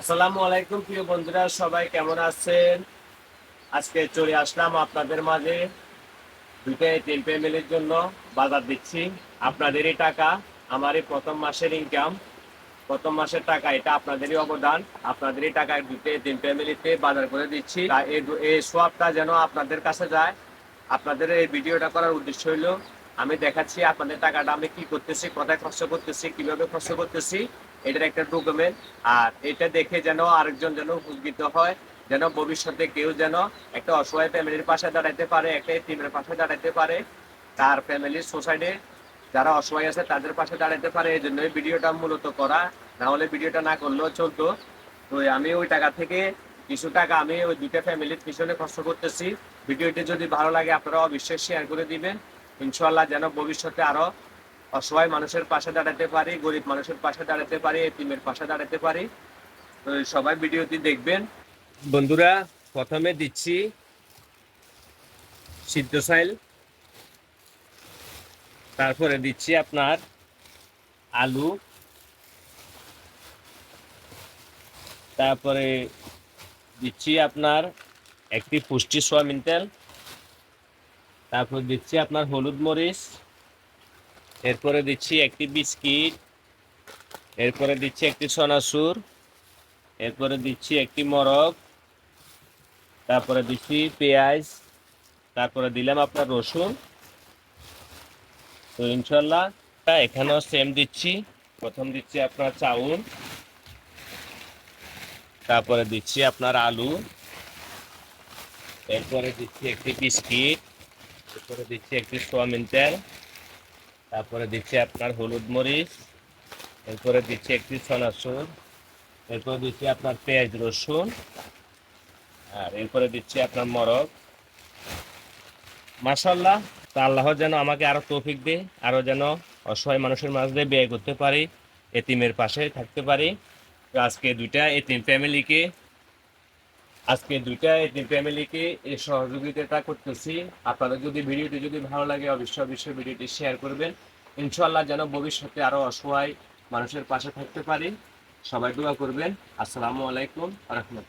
আসসালামু আলাইকুম, প্রিয় বন্ধুরা, সবাই কেমন আছেন? আজকে চলে আসলাম আপনাদের মাঝে দুইটা তিন ফ্যামিলির জন্য বাজার দিচ্ছি। আপনাদেরই টাকা, আমারই প্রথম মাসের ইনকাম প্রথম মাসের টাকা, এটা আপনাদেরই অবদান। আপনাদেরই টাকা দুইটা তিন ফ্যামিলিতে বাজার করে দিচ্ছি। এই সোয়াবটা যেন আপনাদের কাছে যায়। আপনাদের এই ভিডিওটা করার উদ্দেশ্য হলো আমি দেখাচ্ছি আপনাদের টাকাটা আমি কি করতেছি, কোথায় খরচ করতেছি, কীভাবে খরচ করতেছি। এটার একটা ডকুমেন্ট আর এটা দেখে যেন আরেকজন যেন উপকৃত হয়, যেন ভবিষ্যতে কেউ যেন একটা অসহায় ফ্যামিলির পাশে দাঁড়াইতে পারে, একটা টিমের পাশে দাঁড়াইতে পারে। তার ফ্যামিলির সোসাইটি যারা অসহায় আছে তাদের পাশে দাঁড়াইতে পারে, এই জন্য এই ভিডিওটা মূলত করা। না হলে ভিডিওটা না করলেও চলতো। তো আমি ওই টাকা থেকে কিছু টাকা আমি ওই দুইটা ফ্যামিলির পিছনে খরচ করতেছি। ভিডিওটি যদি ভালো লাগে আপনারা অবশ্যই শেয়ার করে দিবেন। ইনশাল্লাহ যেন ভবিষ্যতে আরও অসহায় মানুষের পাশে দাঁড়াতে পারি, গরিব মানুষের পাশে দাঁড়াতে পারি এটিমের পাশে দাঁড়াতে পারি। তো সবাই ভিডিওটি দেখবেন। বন্ধুরা, প্রথমে দিচ্ছি সিদ্ধ সাইল তারপরে দিচ্ছি আপনার আলু। তারপরে দিচ্ছি আপনার একটি পুষ্টি সোয়াবিন তেল। তারপর দিচ্ছি আপনার হলুদ মরিচ। এরপরে দিচ্ছি একটি বিস্কিট, এরপরে দিচ্ছি একটি সনাসুর, এরপরে দিচ্ছি একটি মরক তারপরে দিচ্ছি পেঁয়াজ, তারপরে দিলাম আপনার রসুন। তো ইনশাল্লাহ এখানেও সেম দিচ্ছি। প্রথম দিচ্ছি আপনার চাউল, তারপরে দিচ্ছি আপনার আলু, এরপরে দিচ্ছি একটি বিস্কিট, এরপরে দিচ্ছি একটি সোয়াবিন তেল। তারপরে দিচ্ছি আপনার হলুদ মরিচ, এরপরে দিচ্ছি একটি সনাসুর এরপরে দিচ্ছি আপনার পেঁয়াজ রসুন, আর এরপরে দিচ্ছি আপনার মরক মাসাল্লাহ তা আল্লাহ যেন আমাকে আরও তৌফিক দে আরও যেন অসহায় মানুষের মাঝ দিয়ে ব্যয় করতে পারি, এতিমের পাশে থাকতে পারি। আজকে দুইটা এতিম ফ্যামিলিকে আজকে দুইটা এতিম ফ্যামিলিকে এই সহযোগিতাটা করতেছি। আপনাদের যদি ভিডিওটি যদি ভালো লাগে, অবশ্যই অবশ্যই ভিডিওটি শেয়ার করবেন। ইনশাল্লাহ যেন ভবিষ্যতে আরও অসহায় মানুষের পাশে থাকতে পারি। সবাই দোয়া করবেন। আসসালামু আলাইকুম রহমতুল্লাহ।